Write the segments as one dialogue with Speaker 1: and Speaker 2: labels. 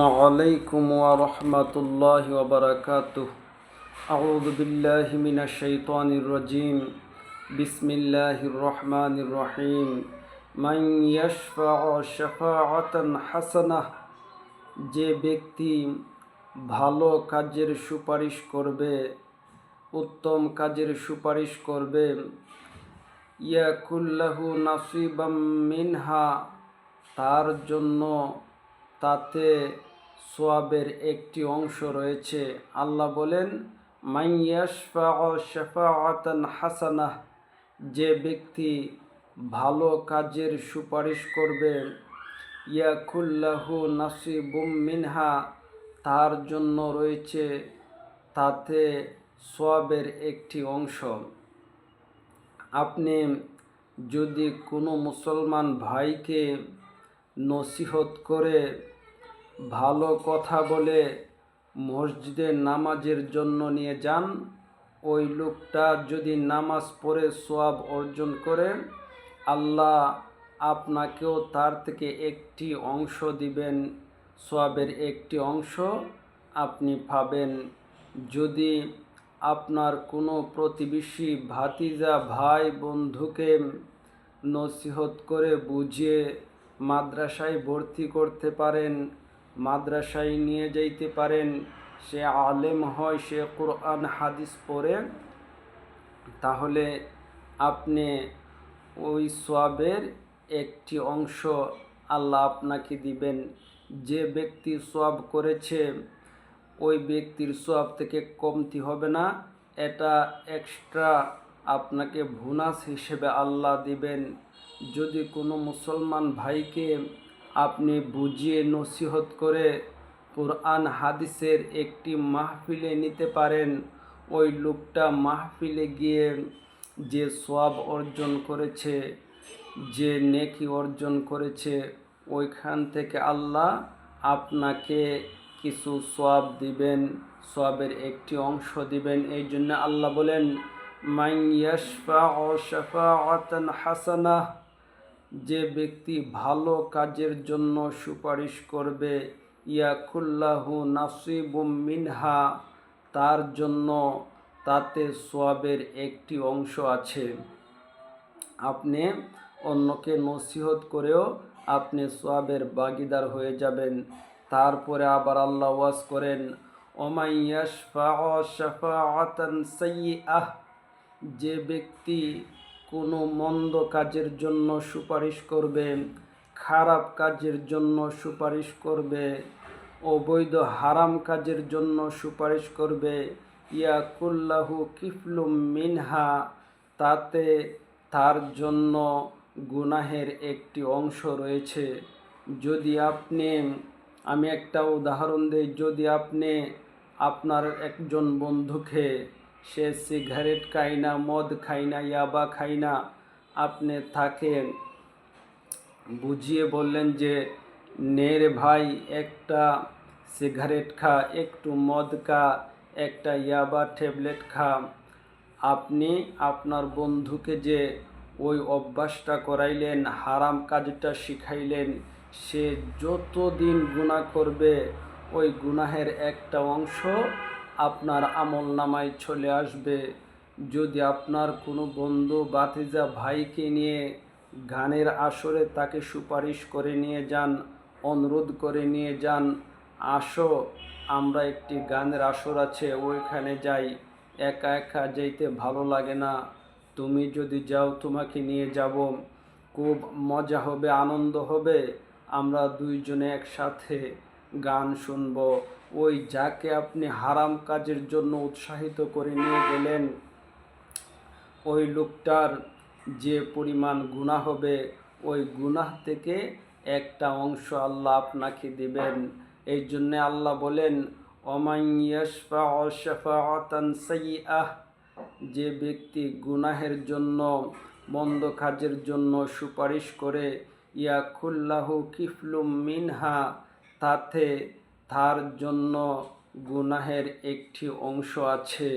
Speaker 1: عليكم ورحمة الله وبركاته أعوذ بالله من الشيطان الرجيم بسم الله الرحمن الرحيم من يشفع شفاعة حسنة যে ব্যক্তি ভালো কাজের সুপারিশ করবে উত্তম কাজের সুপারিশ করবে ইয়াকুল্লাহু নাসিবাম মিনহা তার জন্য তাতে সোয়াবের একটি অংশ রয়েছে। আল্লাহ বলেন হাসানাহ যে ব্যক্তি ভালো কাজের সুপারিশ করবে ইয়াকুল্লাহু নাসিবুম মিনহা, তার জন্য রয়েছে তাতে সোয়াবের একটি অংশ। আপনি যদি কোনো মুসলমান ভাইকে নসিহত করে ভালো কথা বলে মসজিদে নামাজের জন্য নিয়ে যান। ওই লোকটা যদি নামাজ পড়ে সোয়াব অর্জন করে, আল্লাহ আপনাকেও তার থেকে একটি অংশ দিবেন। সোয়াবের একটি অংশ আপনি পাবেন। যদি আপনার কোনো প্রতিবেশী ভাতিজা ভাই বন্ধুকে নসিহত করে বুঝিয়ে মাদ্রাসায় ভর্তি করতে পারেন মাদ্রাসায় নিয়ে যাইতে পারেন, সে আলেম হয়, সে কোরআন, হাদিস পড়ে, তাহলে আপনি ওই সোয়াবের একটি অংশ আল্লাহ আপনাকে দিবেন। যে ব্যক্তি সোয়াব করেছে, ওই ব্যক্তির সোয়াব থেকে কমতি হবে না। এটা এক্সট্রা আপনাকে ভুনাস হিসেবে আল্লাহ দিবেন। যদি কোনো মুসলমান ভাইকে আপনি বুঝিয়ে নসিহত করে কোরআন হাদিসের একটি মাহফিলে নিতে পারেন। ওই লোকটা মাহফিলে গিয়ে যে সোয়াব অর্জন করেছে, যে নেকি অর্জন করেছে, ওইখান থেকে আল্লাহ আপনাকে কিছু সোয়াব দিবেন সোয়াবের একটি অংশ দিবেন। এই জন্য আল্লাহ বলেন মাইয়াশফা শাফাআতান হাসানাহ। যে ব্যক্তি ভালো কাজের জন্য সুপারিশ করবে, ইয়াকুল্লাহু নাসিবুম মিনহা, তার জন্য তাতে সোয়াবের একটি অংশ আছে। আপনি অন্যকে নসিহত করেও আপনি সোয়াবের বাগিদার হয়ে যাবেন। তারপরে আবার আল্লাহ ওয়াজ করেন সাইয়্যাহ যে ব্যক্তি কোনো মন্দ কাজের জন্য সুপারিশ করবে, খারাপ কাজের জন্য সুপারিশ করবে, অবৈধ হারাম কাজের জন্য সুপারিশ করবে। ইয়াকুল্লাহু কিফলুম মিনহা, তাতে তার জন্য গুনাহের একটি অংশ রয়েছে। যদি আপনি, আমি একটা উদাহরণ দিই, যদি আপনি আপনার একজন বন্ধুকে সে সিগারেট খায় না, মদ খায় না, ইয়াবা খায় না। আপনি তাকে বুঝিয়ে বললেন যে, নের ভাই, একটা সিগারেট খা, একটু মদ খা, একটা ইয়াবা ট্যাবলেট খা। আপনি আপনার বন্ধুকে যে ওই অভ্যাসটা করাইলেন, হারাম কাজটা শিখাইলেন, সে যতদিন গুণা করবে, ওই গুনাহের একটা অংশ আপনার আমল নামায় চলে আসবে। যদি আপনার কোনো বন্ধু বাতিজা ভাইকে নিয়ে গানের আসরে তাকে সুপারিশ করে নিয়ে যান, অনুরোধ করে নিয়ে যান, আসো, আমরা একটি গানের আসর আছে, ওইখানে যাই। একা একা যেতে ভালো লাগে না। তুমি যদি যাও, তোমাকে নিয়ে যাব। খুব মজা হবে, আনন্দ হবে। আমরা দুইজনে একসাথে গান শুনব। ওই যাকে আপনি হারাম কাজের জন্য উৎসাহিত করে নিয়ে গেলেন, ওই লোকটার যে পরিমাণ গুণা হবে, ওই গুনাহ থেকে একটা অংশ আল্লাহ আপনাকে দিবেন। এই জন্যে আল্লাহ বলেন সাইয়্যাহ যে ব্যক্তি গুনাহের জন্য, মন্দ কাজের জন্য সুপারিশ করে, ইয়াকুল্লাহু কিফলুম মিনহা তাতে তার জন্য গুনাহের একটি অংশ আছে।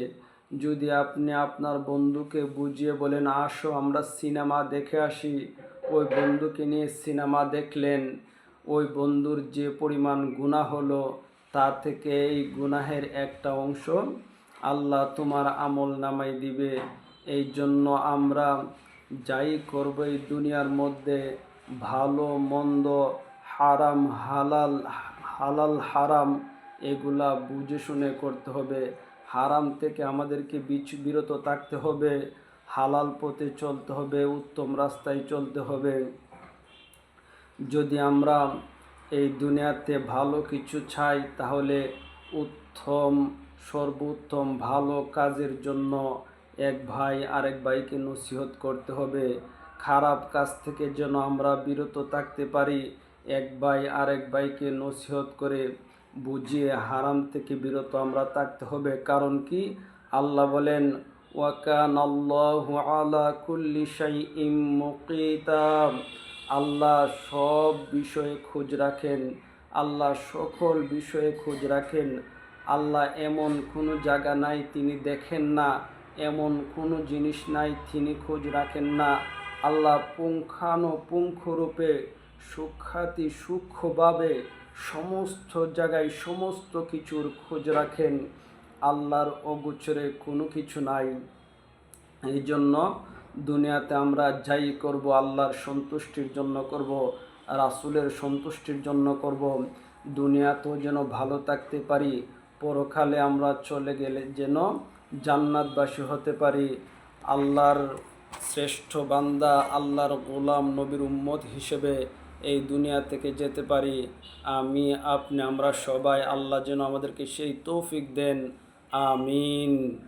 Speaker 1: যদি আপনি আপনার বন্ধুকে বুঝিয়ে বলেন, আসো, আমরা সিনেমা দেখে আসি। ওই বন্ধুকে নিয়ে সিনেমা দেখলেন। ওই বন্ধুর যে পরিমাণ গুনাহ হলো, তা থেকে এই গুনাহের একটা অংশ আল্লাহ তোমার আমল নামাই দিবে। এই জন্য আমরা যাই করব এই দুনিয়ার মধ্যে ভালো, মন্দ হারাম, হালাল হালাল, হারাম এগুলা বুঝে শুনে করতে হবে। হারাম থেকে আমাদেরকে বিচ- বিরত থাকতে হবে। হালাল পথে চলতে হবে, উত্তম রাস্তায় চলতে হবে। যদি আমরা এই দুনিয়াতে ভালো কিছু চাই, তাহলে উত্তম, সর্বোত্তম ভালো কাজের জন্য এক ভাই আরেক ভাইকে নসিহত করতে হবে। খারাপ কাজ থেকে যেন আমরা বিরত থাকতে পারি এক ভাই আরেক ভাইকে নসিহত করে বুঝিয়ে হারাম থেকে বিরত আমরা থাকতে হবে। কারণ কি? আল্লাহ বলেন ওয়াকান আল্লাহ আলা কুল্লি শাইইম মুকিতা। আল্লাহ সব বিষয়ে খোঁজ রাখেন। আল্লাহ সকল বিষয়ে খোঁজ রাখেন। আল্লাহ এমন কোনো জায়গা নাই তিনি দেখেন না। এমন কোনো জিনিস নাই তিনি খোঁজ রাখেন না। আল্লাহ পুঙ্খানুপুঙ্খরূপে সুখ্যাতি সূক্ষ্মভাবে সমস্ত জায়গায় সমস্ত কিছুর খোঁজ রাখেন। আল্লাহর অগোচরে কোনো কিছু নাই। এই জন্য দুনিয়াতে আমরা যাই করব, আল্লাহর সন্তুষ্টির জন্য করব, রাসূলের সন্তুষ্টির জন্য করব। দুনিয়াতেও যেন ভালো থাকতে পারি, পরকালে আমরা চলে গেলে যেন জান্নাতবাসী হতে পারি। আল্লাহর শ্রেষ্ঠ বান্দা, আল্লাহর গোলাম নবীর উম্মত হিসেবে এই দুনিয়া থেকে যেতে পারি। আমি, আপনি, আমরা সবাই আল্লাহ যেন আমাদেরকে সেই তৌফিক দেন। আমিন।